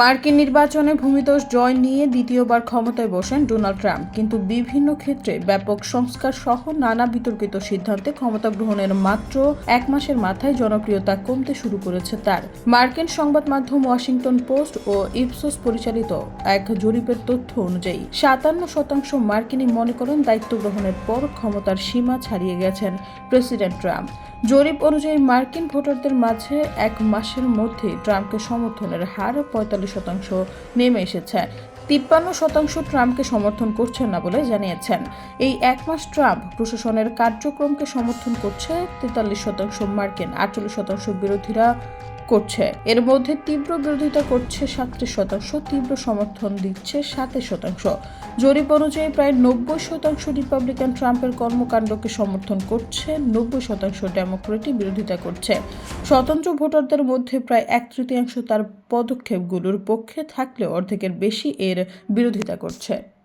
মার্কিন নির্বাচনে ভূমিদোষ জয় নিয়ে দ্বিতীয়বার ক্ষমতায় বসেন ডোনাল্ড ট্রাম্প। কিন্তু বিভিন্ন ক্ষেত্রে ব্যাপক সংস্কার সহ নানা বিতর্কিত সিদ্ধান্তে ক্ষমতা গ্রহণের মাত্র এক মাসের মাথায় জনপ্রিয়তা কমতে শুরু করেছে তার। মার্কিন সংবাদ মাধ্যম ওয়াশিংটন পোস্ট ও ইপসোস পরিচালিত এক জরিপের তথ্য অনুযায়ী, সাতান্ন শতাংশ মার্কিনী মনে করেন দায়িত্ব গ্রহণের পর ক্ষমতার সীমা ছাড়িয়ে গেছেন প্রেসিডেন্ট ট্রাম্প। জরিপ অনুযায়ী মার্কিন ভোটারদের মাঝে এক মাসের মধ্যে ট্রাম্পকে সমর্থনের হার পঁয়তাল্লিশ শতাংশ নেমে এসেছে। তিপ্পান্ন শতাংশ ট্রাম্পকে সমর্থন করছেন না বলে জানিয়েছেন। এই এক মাস ট্রাম্প প্রশাসনের কার্যক্রমকে সমর্থন করছে, তেতাল্লিশ শতাংশ মার্কিন, আটচল্লিশ শতাংশ বিরোধীরা করছে। এর মধ্যে তীব্র বিরোধিতা করছে সাতত্রিশ শতাংশ, তীব্র সমর্থন দিচ্ছে সাতাশ শতাংশ। জরিপ অনুযায়ী প্রায় নব্বই শতাংশ রিপাবলিকান ট্রাম্পের কর্মকাণ্ডকে সমর্থন করছে, নব্বই শতাংশ ডেমোক্রেটই বিরোধিতা করছে। স্বতন্ত্র ভোটারদের মধ্যে প্রায় এক তৃতীয়াংশ তার পদক্ষেপগুলোর পক্ষে থাকলেও অর্ধেকের বেশি এর বিরোধিতা করছে।